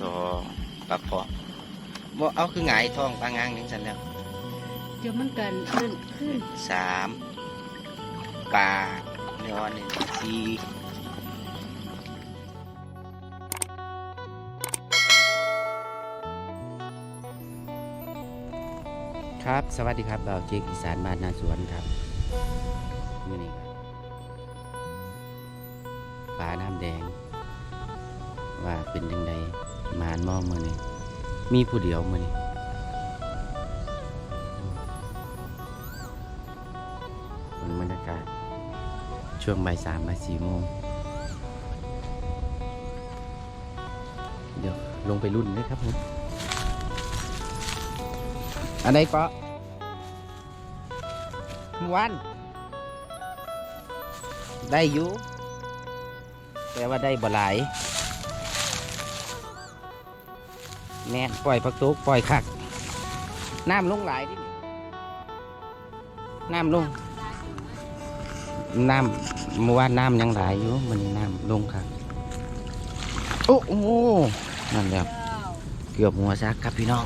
สองปลาเพาะบ่เอาคือหงายท้องปางางนึงสันแล้วเดี๋ยวมันกันนั่นขึ้นสามปาเนื้อหนึ่งสี่ครับ สวัสดีครับเราเจ๊กอีสานบ้านนาสวนครับมื่อนี้ครับปลาน้ำแดง ว่าเป็นยังไง มานมอมือนี้มีผู้เดียวมื่อนี้บรรยากาศช่วงบ่ายสามบ่ายสี่โมงเดี๋ยวลงไปรุ่นเลยครับผมอันไหนก็วันได้อยู่แต่ว่าได้บ่หลาย แน่นปล่อยพักตุกปล่อยคัก น้ำลงหลายดิน้ำลง น้ำเมื่อวานน้ำยังไหลายอยู่มันนี้น้ำลงครับโอ้โหนั่นแหล้วเกือบหัวซักครับพี่น้อง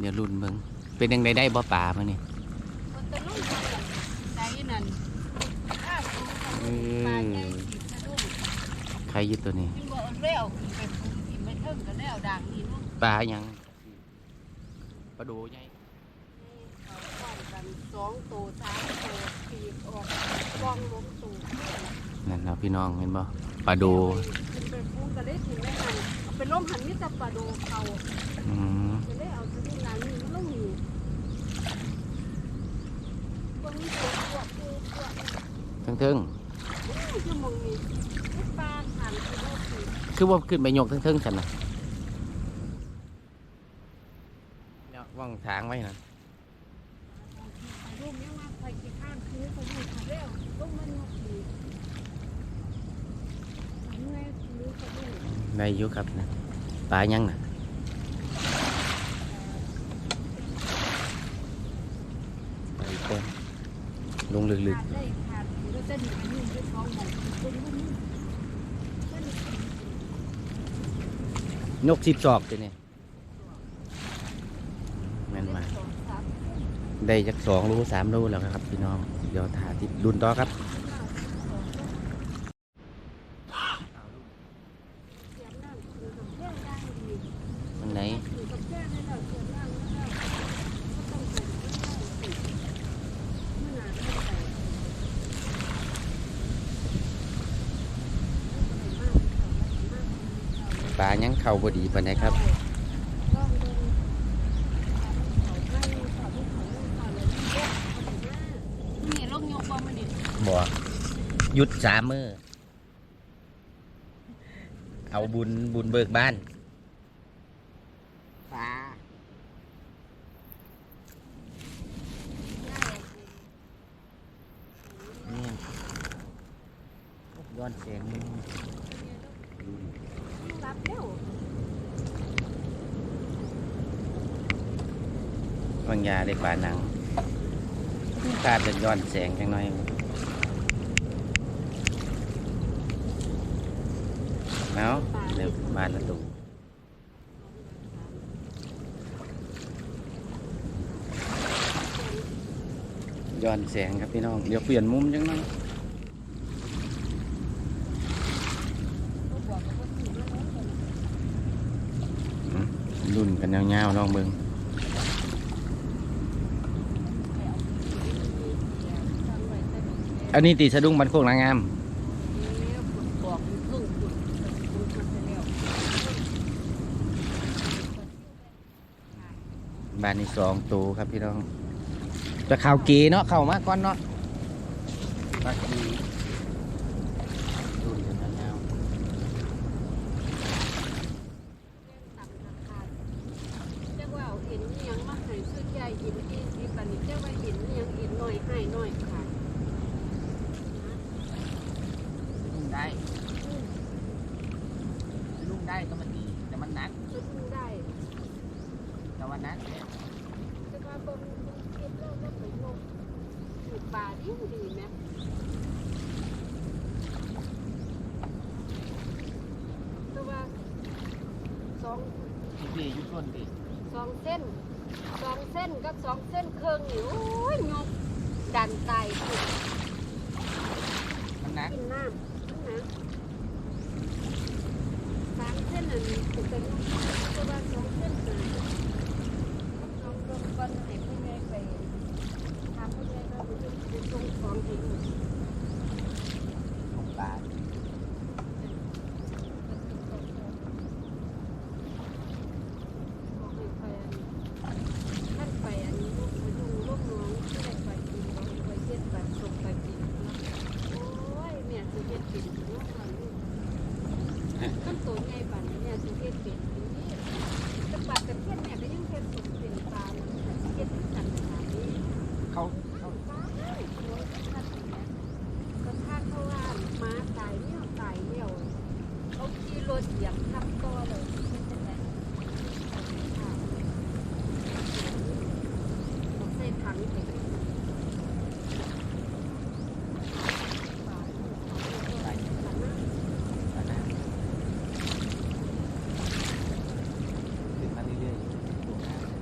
เดี๋ยวรุ่นเบิ่งเป็นยังไงได้บ่ป่ามานี่มันตะลุ่มใจนั่นข้าสูงเอปลาอใหญ่สิตะลุ่มใครยึดตัวนี้ มันบ่เอาเร็วขึ้นไปพุ่งกินไม่เทิงกันแล้วด่างนี่ลูกปลายังปลาดูใหญ่เขาป้องกันสองตัวสามตัวปีกออกกองล้มตูนั่นเราพี่น้องเห็นบ่ปลาดูขึ้นไปพุ่งกันได้ถึงได้หันเอาไปล้มหันมิตรปลาโดเขาอืมจะได้เอาที่ร้านนี้มันต้องมีบางตัวตัวตัวตัวทึ่ง ชั่วโมงนี้ปลาขันคือว่าคือคือว่าขึ้นไปยกทึ่งๆฉันนะเนี่ยว่างทางไว้นะรูปนี้ว่าใครกี่ข้ามคือเขาอยู่ทะเลต้องมันมาขี่ทำไงคือเขาดูได้อยู่ครับนะปลายังนะไปเต็มลงลึกขาดได้ขาดหรือจะ นีไปนู่นไปท้องหมองคนมันนี่มันๆยกสิบศอกตัวนี้แม่นมาสองสามได้จากสองรูสามรูแล้วครับพี่น้อง เดี๋ยวถาติดดุนต่อครับ เสียงนั่นคือกับแก้วได้ดี มันไหน คือกับแก้วได้เราเสียงนั่นแล้วก็ต้องใส่เมื่อนานไม่ใส่ ปลายังเข่าบดีปานใดครับ นี่ลงยกบ่มันนี่บ่หยุดสามมือ เอาบุญบุญเบิกบ้านปลาเนี่ยย้อนเสียง รับเร็ว บางยาได้ปลานังขาดจะย้อนแสงจังหน่อยเอาเดี๋ยวบานละตูย้อนแสงครับพี่น้อง เดี๋ยวเปลี่ยนมุมจังหน่อยรุ่นกันยาวๆลองเบิ่ง อันนี้ตีสะดุ้งบันโคกนางงาม บ้านนี้สองตัวครับพี่น้องจะข่าวเกเนาะเข่ามาก่อนเนาะ ได้ก็มันดีแต่มันนักชุดนได้แต่วันนั้นเนี่ยจะมาบนเก็บแล้วก็ไปงงมถูกป่าดีดีไหมแต่ว่าสองพี่พี่ยุคต้นดีสองเส้นสองเส้นก็สองเส้นเครื่องอยู่โอ้ยงกดันไต เขาขี่รถเหยียบทับตัวเลยเป็นจังไดเอาใส่ถังไปเลยปลาเอาไปตัวไหนปลาหน้า ปลาน้ำขึ้นมาเรื่อยๆตัวน้ำ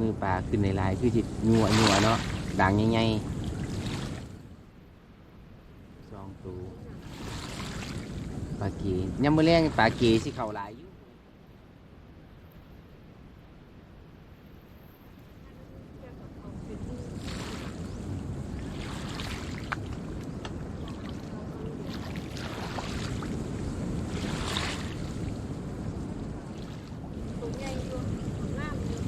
มือปลาขึ้นในลายคือจิตงัวงัวเนาะด่างใหญ่ๆสองตัวปลาเกยำมือแรงปลาเกยสิเข่าหลายอยู่ ตัวใหญ่อยู่น้ำอยู่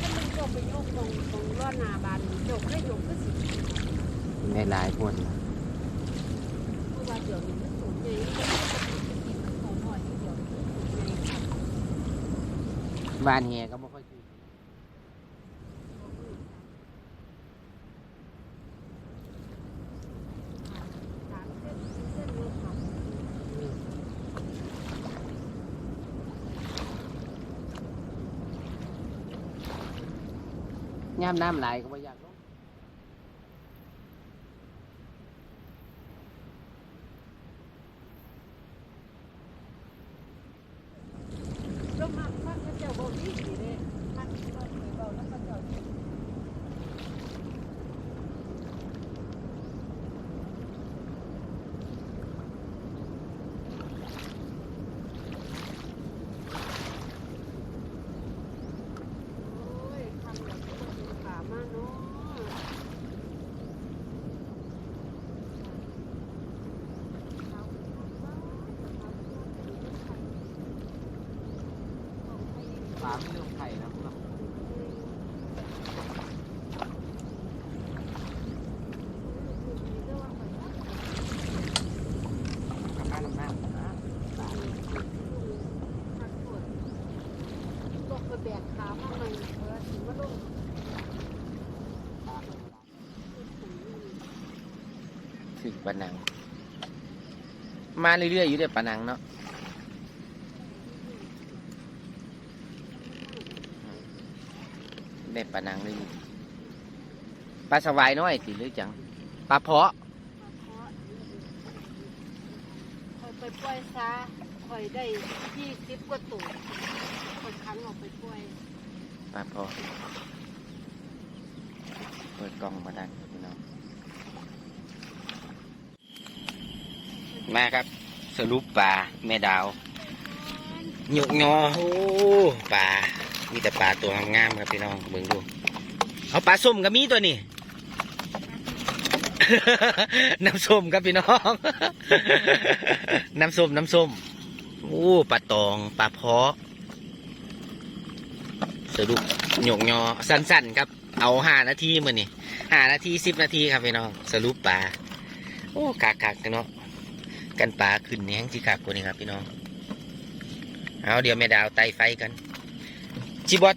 ถ้ามันโยกไปโยกตรงตรงล้อหน้าบานโยกได้โยกก็สิ ในลายพวกนี้านเดี๋ยวนี้สูงใหญ่ค่ะบ้านแฮก็ไม่ค่อยคือสามเส้นสี่เส้นรถค่ะย่ำน้ำไหลก็ไม่ยากลง ลงมาฟังพระเจ้าบอกดีดีเลยมันก็เคยบอกแล้วพระเจ้า โอ้ยทำแบบนี้มันเป็นป่ามากเนาะเอาไป ปลาไม่เรื่องไข่นะครับ กลับบ้านลำน้ำนะ บอ กไปแบกขามาใหม่เออถึงว่าลงถึกปะนัง มาเรื่อยๆอยู่เด้อปะนังเนาะได้ปะนังเลยปลาสวายน้อยสิหรือจังปลาเพาะคอยไปปล่อยซาคอยได้ยี่สิบกว่าตัว คอยคั้งออกไปปล่อยปาพาะเปิดกล่องมาไดันครับพี่น้องมาครับ สรุปปลาแม่ดาวหยกงอโอ้ปลามีแต่ปลาตัวงามๆครับพี่น้องเบิ่งดูเอาปลาส้มก็มีตัวนี้น้ำส้มครับพี่น้อง น้ำส้มน้ำส้ม โอ้ ปลาตอง ปลาเพาะ สรุปหยกงอสั้นๆครับ เอาห้านาทีมือนี่ห้านาทีสิบนาทีครับพี่น้องสรุปปลาโอ้กากๆเนาะกันปลาขึ้นแหงจีกากกว่านี้ครับพี่น้องเอาเดี๋ยวแม่ดาวไต่ไฟกันจิบอส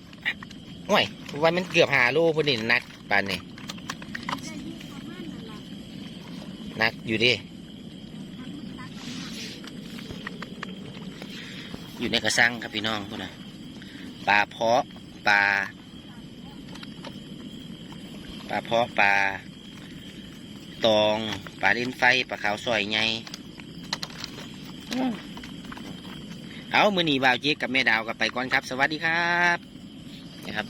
ห่วยวันมันเกือบหาโลพอดีนักปานนี่ยนักอยู่ดิอยู่ในกระสังครับพี่น้องพุ่นนะปลาเพาะ ปลา ปลาเพาะปลา ตอง ปลาลิ้นไฟ ปลาขาวซอยไงเอามือหนีบ่าวเจ๊กกับแม่ดาวกับไปก่อนครับ สวัสดีครับนะครับ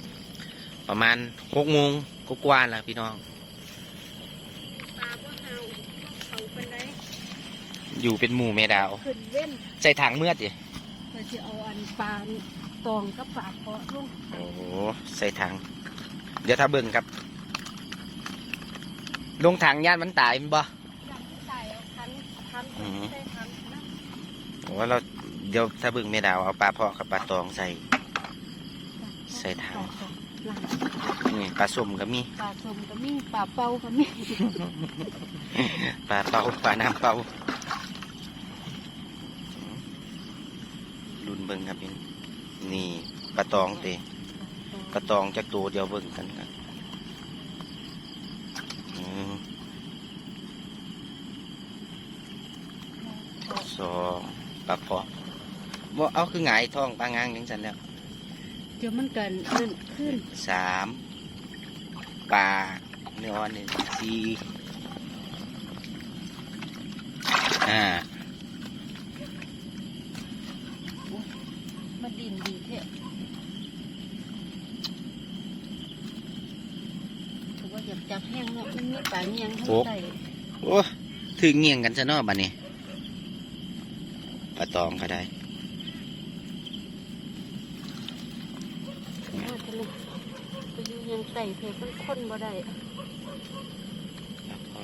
ประมาณหกโมงก็กว่าๆแล้วพี่น้องปลาบ่เฮาเขาเป็นไดอยู่เป็นหมู่แม่ดาวขึ้นเว้นใส่ถังเมื่อดิเพื่อสิเอาอันปลา ตองกับปลาเพาะลงโอ้โหใส่ถัง เดี๋ยวถ้าเบิ่งครับ ลงถังย่านมันตายมันบ่อยากใส่เอาคันคันอืมใส่คันนะผมว่าเราเดี๋ยวถ้าเบิ่งไม่ดาวเอาปลาเพาะกับปลาตองใส่ ใส่ถังปลาตองนี่ปลาส้มก็มีปลาส้มก็มีปลาเป่าก็มีปลาเป่าปลาน้ำเป่าลุนเบิ่งครับพี่ นี่ปลาตองเตปลาตองจากตัวเดียวเบิ่งกันครับอืมสองปลาเพาะบ่เอาคือหงายท้องปลางางยังสันแล้วเดี๋ยวมันกันนั่นขึ้นสามปลาเนื้ออ่อนหนึ่งสี่ห้ามา ดินดีเทะถือว่าอยากจับแห้งเนาะมันมีปลาเนียงทั้งใส่โอ้ถึงเงียงกันซะเนาะบัดนี้ปลาตองก็ได้ว่าทะเลไปอยู่ยังใส่เทมันคนบ่ได้แล้วก็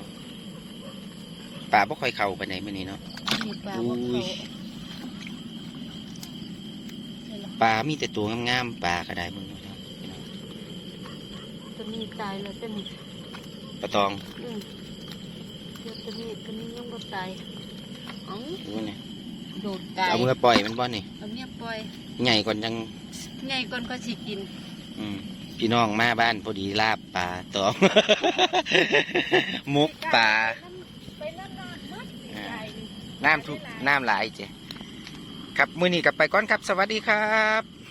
ปลาบ่ค่อยเข้าไปไหนมื้อนี้เนาะมีปลาอุ้บ่ยเขาใช่ละ ปลามีแต่ตัวงามๆปลาก็ได้มึงดูแล้วพี่น้องตัวนี้ตายแล้วตัวนี้ปลาตองอืมเดี๋ยวตัวนี้ตัวนี้ยังบ่ตายเอ้าดูนี่โดดตายเอามือปล่อยมันบ่นี่เอาเมียปล่อยใหญ่ก่อนจังใหญ่ก่อนก็สิกิน อืมพี่น้องมาบ้านพอดีลาบปลาตองมุกปลาไปนั่นน่ะมัดสิตายนี่น้ำทุกน้ำหลายเจ้ ครับมือนี้กลับไปก่อนครับ สวัสดีครับ